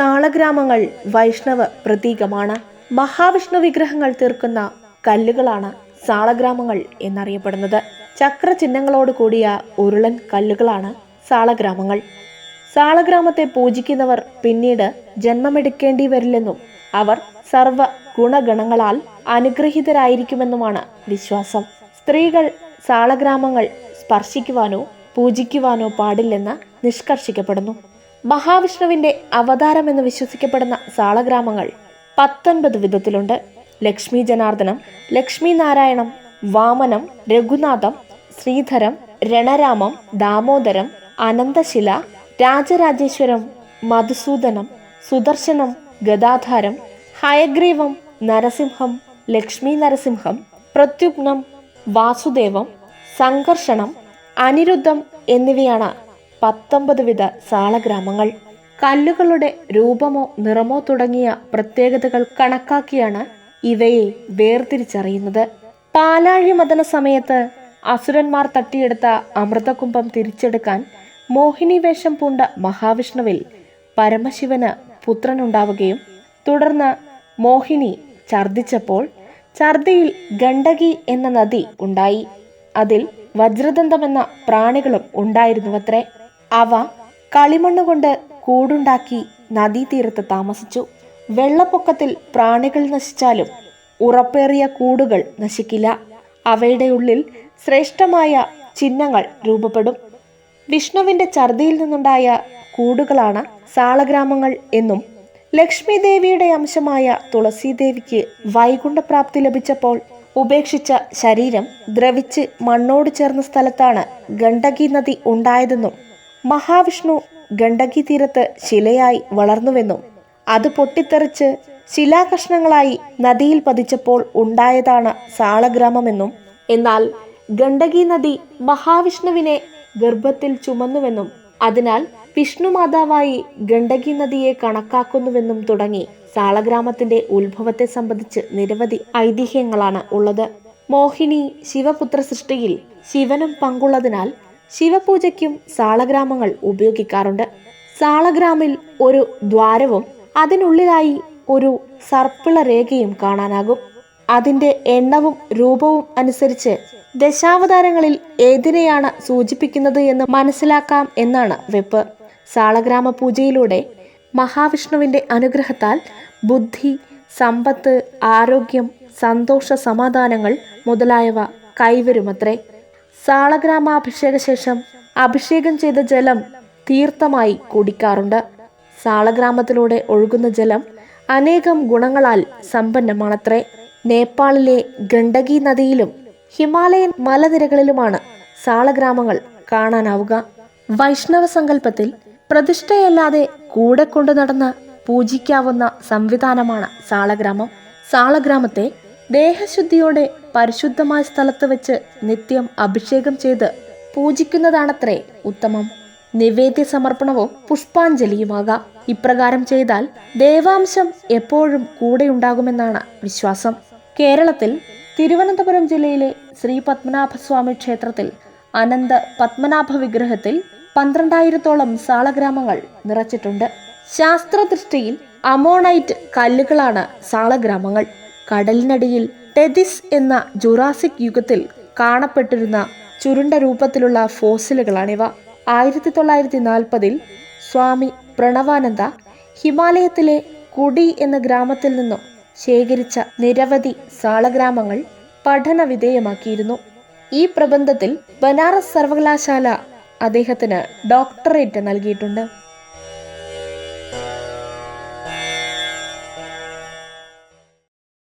സാളഗ്രാമങ്ങൾ വൈഷ്ണവ പ്രതീകമാണ്. മഹാവിഷ്ണു വിഗ്രഹങ്ങൾ തീർക്കുന്ന കല്ലുകളാണ് സാളഗ്രാമങ്ങൾ എന്നറിയപ്പെടുന്നത്. ചക്രചിഹ്നങ്ങളോട് കൂടിയ ഉരുളൻ കല്ലുകളാണ് സാളഗ്രാമങ്ങൾ. സാളഗ്രാമത്തെ പൂജിക്കുന്നവർ പിന്നീട് ജന്മമെടുക്കേണ്ടി വരില്ലെന്നും അവർ സർവ ഗുണഗണങ്ങളാൽ അനുഗ്രഹീതരായിരിക്കുമെന്നുമാണ് വിശ്വാസം. സ്ത്രീകൾ സാളഗ്രാമങ്ങൾ സ്പർശിക്കുവാനോ പൂജിക്കുവാനോ പാടില്ലെന്ന് നിഷ്കർഷിക്കപ്പെടുന്നു. മഹാവിഷ്ണുവിന്റെ അവതാരമെന്ന് വിശ്വസിക്കപ്പെടുന്ന സാളഗ്രാമങ്ങൾ പത്തൊൻപത് വിധത്തിലുണ്ട്. ലക്ഷ്മി ജനാർദ്ദനം ലക്ഷ്മി നാരായണം വാമനം രഘുനാഥം ശ്രീധരം രണരാമം ദാമോദരം അനന്തശില രാജരാജേശ്വരം മധുസൂദനം സുദർശനം ഗദാധാരം ഹയഗ്രീവം നരസിംഹം ലക്ഷ്മി നരസിംഹം പ്രത്യുഗ്നം വാസുദേവം സംഘർഷണം അനിരുദ്ധം എന്നിവയാണ് പത്തൊമ്പത് വിധ സാളഗ്രാമങ്ങൾ. കല്ലുകളുടെ രൂപമോ നിറമോ തുടങ്ങിയ പ്രത്യേകതകൾ കണക്കാക്കിയാണ് ഇവയെ വേർതിരിച്ചറിയുന്നത്. പാലാഴി മദന സമയത്ത് അസുരന്മാർ തട്ടിയെടുത്ത അമൃതകുംഭം തിരിച്ചെടുക്കാൻ മോഹിനി വേഷം പൂണ്ട മഹാവിഷ്ണുവിൽ പരമശിവന് പുത്രനുണ്ടാവുകയും തുടർന്ന് മോഹിനി ഛർദിച്ചപ്പോൾ ഛർദിയിൽ ഗണ്ഡകി എന്ന നദി ഉണ്ടായി. അതിൽ വജ്രദന്തമെന്ന പ്രാണികളും ഉണ്ടായിരുന്നുവത്രേ. അവ കളിമണ്ണ് കൊണ്ട് കൂടുണ്ടാക്കി നദീതീരത്ത് താമസിച്ചു. വെള്ളപ്പൊക്കത്തിൽ പ്രാണികൾ നശിച്ചാലും ഉറപ്പേറിയ കൂടുകൾ നശിക്കില്ല. അവയുടെ ഉള്ളിൽ ശ്രേഷ്ഠമായ ചിഹ്നങ്ങൾ രൂപപ്പെടും. വിഷ്ണുവിന്റെ ഛർദിയിൽ നിന്നുണ്ടായ കൂടുകളാണ് സാളഗ്രാമങ്ങൾ എന്നും ലക്ഷ്മി ദേവിയുടെ അംശമായ തുളസീദേവിക്ക് വൈകുണ്ഠപ്രാപ്തി ലഭിച്ചപ്പോൾ ഉപേക്ഷിച്ച ശരീരം ദ്രവിച്ച് മണ്ണോട് ചേർന്ന സ്ഥലത്താണ് ഗണ്ഡകി നദി ഉണ്ടായതെന്നും മഹാവിഷ്ണു ഗണ്ഡകി തീരത്ത് ശിലയായി വളർന്നുവെന്നും അത് പൊട്ടിത്തെറിച്ച് ശിലാകഷ്ണങ്ങളായി നദിയിൽ പതിച്ചപ്പോൾ ഉണ്ടായതാണ് സാളഗ്രാമമെന്നും എന്നാൽ ഗണ്ഡകി നദി മഹാവിഷ്ണുവിനെ ഗർഭത്തിൽ ചുമന്നുവെന്നും അതിനാൽ വിഷ്ണു മാതാവായി ഗണ്ഡകി നദിയെ കണക്കാക്കുന്നുവെന്നും തുടങ്ങി സാളഗ്രാമത്തിന്റെ ഉത്ഭവത്തെ സംബന്ധിച്ച് നിരവധി ഐതിഹ്യങ്ങളാണ് ഉള്ളത്. മോഹിനി ശിവപുത്ര സൃഷ്ടിയിൽ ശിവനും പങ്കുള്ളതിനാൽ ശിവപൂജയ്ക്കും സാളഗ്രാമങ്ങൾ ഉപയോഗിക്കാറുണ്ട്. സാളഗ്രാമിൽ ഒരു ദ്വാരവും അതിനുള്ളിലായി ഒരു സർപ്പിള രേഖയും കാണാനാകും. അതിന്റെ എണ്ണവും രൂപവും അനുസരിച്ച് ദശാവതാരങ്ങളിൽ ഏതിനെയാണ് സൂചിപ്പിക്കുന്നത് എന്ന് മനസ്സിലാക്കാം എന്നാണ് വെപ്പ്. സാളഗ്രാമ പൂജയിലൂടെ മഹാവിഷ്ണുവിന്റെ അനുഗ്രഹത്താൽ ബുദ്ധി സമ്പത്ത് ആരോഗ്യം സന്തോഷ സമാധാനങ്ങൾ മുതലായവ കൈവരുമത്രേ. സാളഗ്രാമാഭിഷേക ശേഷം അഭിഷേകം ചെയ്ത ജലം തീർത്ഥമായി കുടിക്കാറുണ്ട്. സാളഗ്രാമത്തിലൂടെ ഒഴുകുന്ന ജലം അനേകം ഗുണങ്ങളാൽ സമ്പന്നമാണത്രേ. നേപ്പാളിലെ ഗണ്ഡകി നദിയിലും ഹിമാലയൻ മലനിരകളിലുമാണ് സാളഗ്രാമങ്ങൾ കാണാനാവുക. വൈഷ്ണവ സങ്കല്പത്തിൽ പ്രതിഷ്ഠയല്ലാതെ കൂടെ കൊണ്ടു നടന്ന് പൂജിക്കാവുന്ന സംവിധാനമാണ് സാളഗ്രാമം. സാളഗ്രാമത്തെ ദേഹശുദ്ധിയോടെ പരിശുദ്ധമായ സ്ഥലത്ത് വെച്ച് നിത്യം അഭിഷേകം ചെയ്ത് പൂജിക്കുന്നതാണത്രേ ഉത്തമം. നിവേദ്യ സമർപ്പണവും പുഷ്പാഞ്ജലിയുമാകാം. ഇപ്രകാരം ചെയ്താൽ ദേവാംശം എപ്പോഴും കൂടെയുണ്ടാകുമെന്നാണ് വിശ്വാസം. കേരളത്തിൽ തിരുവനന്തപുരം ജില്ലയിലെ ശ്രീ പത്മനാഭസ്വാമി ക്ഷേത്രത്തിൽ അനന്ത പത്മനാഭ വിഗ്രഹത്തിൽ പന്ത്രണ്ടായിരത്തോളം സാളഗ്രാമങ്ങൾ നിറച്ചിട്ടുണ്ട്. ശാസ്ത്രദൃഷ്ടിയിൽ അമോണൈറ്റ് കല്ലുകളാണ് സാളഗ്രാമങ്ങൾ. കടലിനടിയിൽ ടെതിസ് എന്ന ജുറാസിക് യുഗത്തിൽ കാണപ്പെട്ടിരുന്ന ചുരുണ്ട രൂപത്തിലുള്ള ഫോസിലുകളാണിവ. ആയിരത്തി തൊള്ളായിരത്തി നാൽപ്പതിൽ സ്വാമി പ്രണവാനന്ദ ഹിമാലയത്തിലെ കുടി എന്ന ഗ്രാമത്തിൽ നിന്നും ശേഖരിച്ച നിരവധി സാളഗ്രാമങ്ങൾ പഠന വിധേയമാക്കിയിരുന്നു. ഈ പ്രബന്ധത്തിൽ ബനാറസ് സർവകലാശാല അദ്ദേഹത്തിന് ഡോക്ടറേറ്റ് നൽകിയിട്ടുണ്ട്.